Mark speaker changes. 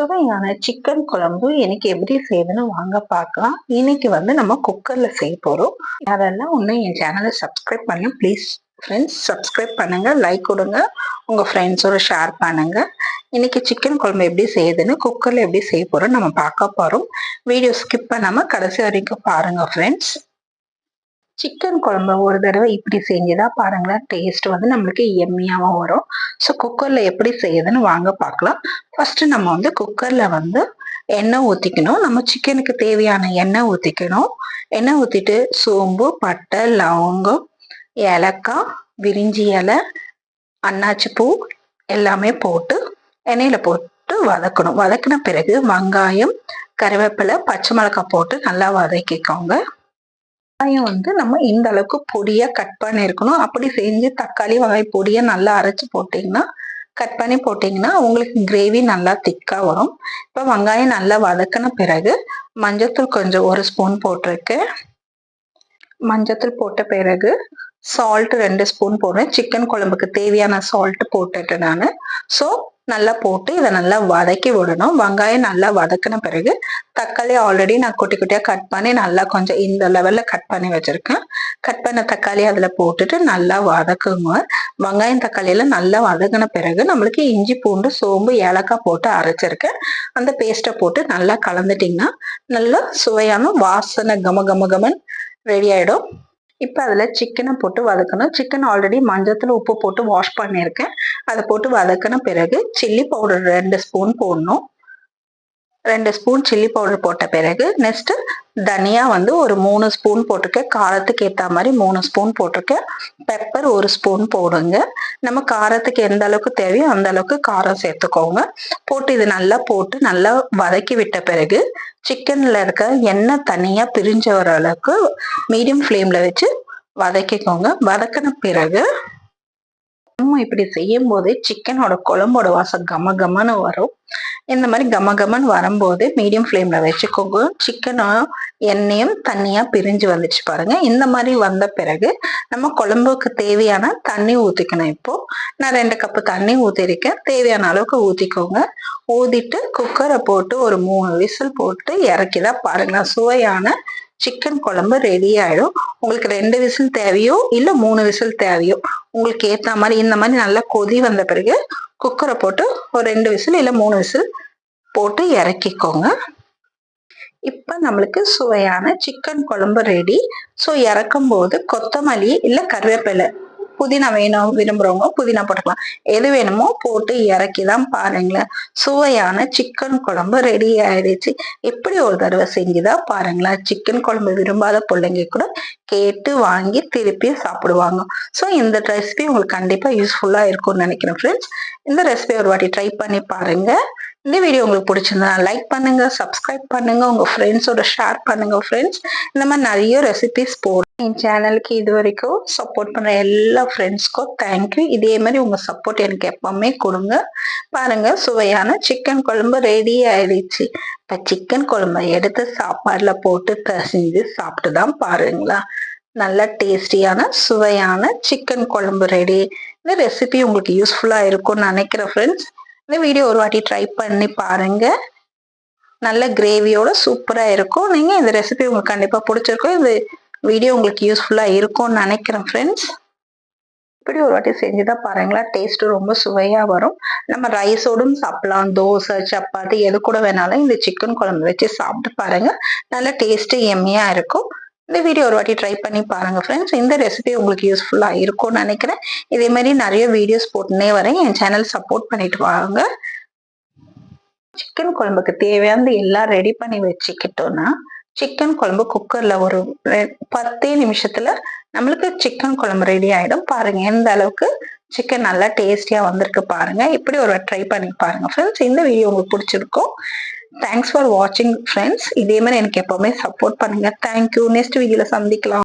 Speaker 1: சுவையான சிக்கன் குழம்பு எனக்கு எப்படி செய்யுதுன்னு வாங்க பார்க்கலாம். இன்னைக்கு வந்து நம்ம குக்கர்ல செய்ய போறோம். யாரெல்லாம் ஒன்றும் என் சேனலை சப்ஸ்கிரைப் பண்ணு ப்ளீஸ் ஃப்ரெண்ட்ஸ் சப்ஸ்கிரைப் பண்ணுங்க லைக் கொடுங்க. உங்க ஃப்ரெண்ட்ஸோட ஷேர் பண்ணுங்க. இன்னைக்கு சிக்கன் குழம்பு எப்படி செய்யுதுன்னு குக்கர்ல எப்படி செய்ய போறோம் நம்ம பார்க்க போறோம். வீடியோ ஸ்கிப் பண்ணாம கடைசி வரைக்கும் பாருங்க ஃப்ரெண்ட்ஸ் சிக்கன் குழம்பு ஒரு தடவை இப்படி செஞ்சுதா பாருங்களேன். டேஸ்ட் வந்து நம்மளுக்கு எம்மியாகவும் வரும். ஸோ குக்கரில் எப்படி செய்யுதுன்னு வாங்க பார்க்கலாம். ஃபர்ஸ்ட் நம்ம வந்து குக்கரில் வந்து எண்ணெய் ஊற்றிக்கணும் நம்ம சிக்கனுக்கு தேவையான எண்ணெய் ஊற்றிக்கணும் எண்ணெய் ஊற்றிட்டு சோம்பு பட்டை லவங்கம் ஏலக்காய் விரிஞ்சி இலை அன்னாச்சி பூ எல்லாமே போட்டு எண்ணெயில் போட்டு வதக்கணும். வதக்கின பிறகு வெங்காயம் கருவேப்பிலை பச்சை மிளகாய் போட்டு நல்லா வதக்கிக்கோங்க. வெங்காயம் வந்து நம்ம இந்த அளவுக்கு பொடியா கட் பண்ணியிருக்கணும் அப்படி செஞ்சு தக்காளி வகை பொடியை நல்லா அரைச்சு போட்டீங்கன்னா கட் பண்ணி போட்டீங்கன்னா உங்களுக்கு கிரேவி நல்லா திக்கா வரும். இப்போ வெங்காயம் நல்லா வதக்கின பிறகு மஞ்சத்தூள் கொஞ்சம் ஒரு ஸ்பூன் போட்டிருக்கேன் மஞ்சத்தூள் போட்ட பிறகு சால்ட் ரெண்டு ஸ்பூன் போடுறேன். சிக்கன் குழம்புக்கு தேவையான சால்ட் போட்டுட்டேன் நான். ஸோ நல்லா போட்டு இதை நல்லா வதக்கி விடணும். வெங்காயம் நல்லா வதக்கின பிறகு தக்காளி ஆல்ரெடி நான் குட்டி குட்டியாக கட் பண்ணி நல்லா கொஞ்சம் இந்த லெவலில் கட் பண்ணி வச்சுருக்கேன். கட் பண்ண தக்காளி அதில் போட்டுட்டு நல்லா வதக்குங்க. வெங்காயம் தக்காளியெல்லாம் நல்லா வதக்கின பிறகு நம்மளுக்கு இஞ்சி பூண்டு சோம்பு ஏலக்காய் போட்டு அரைச்சிருக்கேன். அந்த பேஸ்ட்டை போட்டு நல்லா கலந்துட்டிங்கன்னா நல்லா சுவையான வாசனை கம கம கமன் ரெடி ஆகிடும் இப்போ அதில் சிக்கனை போட்டு வதக்கணும். சிக்கன் ஆல்ரெடி மஞ்சத்தில் உப்பு போட்டு வாஷ் பண்ணியிருக்கேன். அதை போட்டு வதக்கின பிறகு சில்லி பவுடர் ரெண்டு ஸ்பூன் போடணும். ரெண்டு ஸ்பூன் சில்லி பவுடர் போட்ட பிறகு நெக்ஸ்ட் தனியா வந்து ஒரு மூணு ஸ்பூன் போட்டிருக்கேன். காரத்துக்கு ஏற்ற மாதிரி மூணு ஸ்பூன் போட்டிருக்கேன். பெப்பர் ஒரு ஸ்பூன் போடுங்க. நம்ம காரத்துக்கு எந்த அளவுக்கு தேவையோ அந்த அளவுக்கு காரம் சேர்த்துக்கோங்க. போட்டு இது நல்லா போட்டு நல்லா வதக்கி விட்ட பிறகு சிக்கன்ல இருக்க எண்ணெய் தனியா பிரிஞ்ச வர அளவுக்கு மீடியம் ஃப்ளேம்ல வச்சு வதக்கிக்கோங்க. வதக்கின பிறகு இப்படி செய்யும் போதே சிக்கனோட குழம்போட வாசம் கம கமன்னு வரும். இந்த மாதிரி கம கமன்னு வரும்போது மீடியம் ஃப்ளேம்ல வச்சுக்கோங்க. சிக்கனும் எண்ணெயும் தண்ணியா பிரிஞ்சு வந்துச்சு பாருங்க. இந்த மாதிரி வந்த பிறகு நம்ம குழம்புக்கு தேவையான தண்ணி ஊத்திக்கணும் இப்போ. நான் ரெண்டு கப்பு தண்ணி ஊத்திருக்கேன். தேவையான அளவுக்கு ஊத்திக்கோங்க. ஊதிட்டு குக்கரை போட்டு ஒரு மூணு விசில் போட்டு இறக்கிதான் பாருங்க. சுவையான சிக்கன் குழம்பு ரெடி ஆயிடும். உங்களுக்கு ரெண்டு விசில் தேவையோ இல்லை மூணு விசில் தேவையோ உங்களுக்கு ஏற்ற மாதிரி இந்த மாதிரி நல்லா கொதி வந்த பிறகு குக்கரை போட்டு ஒரு ரெண்டு விசில் இல்லை மூணு விசில் போட்டு இறக்கிக்கோங்க. இப்போ நம்மளுக்கு சுவையான சிக்கன் குழம்பு ரெடி ஸோ இறக்கும் போது கொத்தமல்லி இல்லை கருவேப்பிலை. புதினா வேணும் விரும்புறவங்க புதினா போட்டுக்கலாம். எது வேணுமோ போட்டு இறக்கி தான் பாருங்களேன். சுவையான சிக்கன் குழம்பு ரெடி ஆயிடுச்சு. எப்படி ஒரு தடவை செஞ்சுதான் பாருங்களேன். சிக்கன் குழம்பு விரும்பாத பிள்ளைங்க கூட கேட்டு வாங்கி திருப்பி சாப்பிடுவாங்க. ஸோ இந்த ரெசிபி உங்களுக்கு கண்டிப்பாக யூஸ்ஃபுல்லாக இருக்கும்னு நினைக்கிறேன் ஃப்ரெண்ட்ஸ் இந்த ரெசிபி ஒரு வாட்டி ட்ரை பண்ணி பாருங்க. இந்த வீடியோ உங்களுக்கு பிடிச்சிருந்தா லைக் பண்ணுங்க சப்ஸ்கிரைப் பண்ணுங்க உங்க ஃப்ரெண்ட்ஸோட ஷேர் பண்ணுங்க ஃப்ரெண்ட்ஸ் இந்த மாதிரி நிறைய ரெசிபிஸ் போடுறேன். என் சேனலுக்கு இது வரைக்கும் சப்போர்ட் பண்ற எல்லா ஃப்ரெண்ட்ஸ்க்கும் தேங்க்யூ இதே மாதிரி உங்க சப்போர்ட் எனக்கு எப்பவுமே கொடுங்க. பாருங்க சுவையான சிக்கன் குழம்பு ரெடி ஆயிடுச்சு. இப்ப சிக்கன் குழம்பை எடுத்து சாப்பாடுல போட்டு கசிஞ்சு சாப்பிட்டு தான் பாருங்களா. நல்ல டேஸ்டியான சுவையான சிக்கன் குழம்பு ரெடி இந்த ரெசிபி உங்களுக்கு யூஸ்ஃபுல்லா இருக்கும்னு நினைக்கிறேன் ஃப்ரெண்ட்ஸ் இந்த வீடியோ ஒரு வாட்டி ட்ரை பண்ணி பாருங்க. நல்ல கிரேவியோட சூப்பராக இருக்கும். நீங்கள் இந்த ரெசிபி உங்களுக்கு கண்டிப்பாக பிடிச்சிருக்கும். இந்த வீடியோ உங்களுக்கு யூஸ்ஃபுல்லாக இருக்கும்னு நினைக்கிறேன் ஃப்ரெண்ட்ஸ் இப்படி ஒரு வாட்டி செஞ்சு தான் பாருங்களா டேஸ்ட்டு ரொம்ப சுவையாக வரும். நம்ம ரைஸோடும் சாப்பிடலாம். தோசை சப்பாத்தி எது கூட வேணாலும் இந்த சிக்கன் குழம்பு வச்சு சாப்பிட்டு பாருங்க. நல்ல டேஸ்ட்டு எம்மியாக இருக்கும். இந்த வீடியோ ஒரு வாட்டி ட்ரை பண்ணி பாருங்கள் ஃப்ரெண்ட்ஸ் இந்த ரெசிபி உங்களுக்கு யூஸ்ஃபுல்லாக இருக்கும்னு நினைக்கிறேன். இதே மாதிரி நிறைய வீடியோஸ் போட்டுனே வரேன். என் சேனல் சப்போர்ட் பண்ணிட்டு வாங்க. சிக்கன் குழம்புக்கு தேவையானது எல்லாம் ரெடி பண்ணி வச்சுக்கிட்டோம்னா சிக்கன் குழம்பு குக்கர்ல ஒரு பத்தே நிமிஷத்துல நம்மளுக்கு சிக்கன் குழம்பு ரெடி ஆயிடும். பாருங்க எந்த அளவுக்கு சிக்கன் நல்லா டேஸ்டியா வந்திருக்கு பாருங்க. இப்படி ஒரு ட்ரை பண்ணி பாருங்க ஃப்ரெண்ட்ஸ் இந்த வீடியோ உங்களுக்கு பிடிச்சிருக்கும். தேங்க்ஸ் ஃபார் வாட்சிங் ஃப்ரெண்ட்ஸ் இதே மாதிரி எனக்கு எப்பவுமே சப்போர்ட் பண்ணுங்க. தேங்க்யூ நெக்ஸ்ட் வீடியோவில் சந்திக்கலாம்.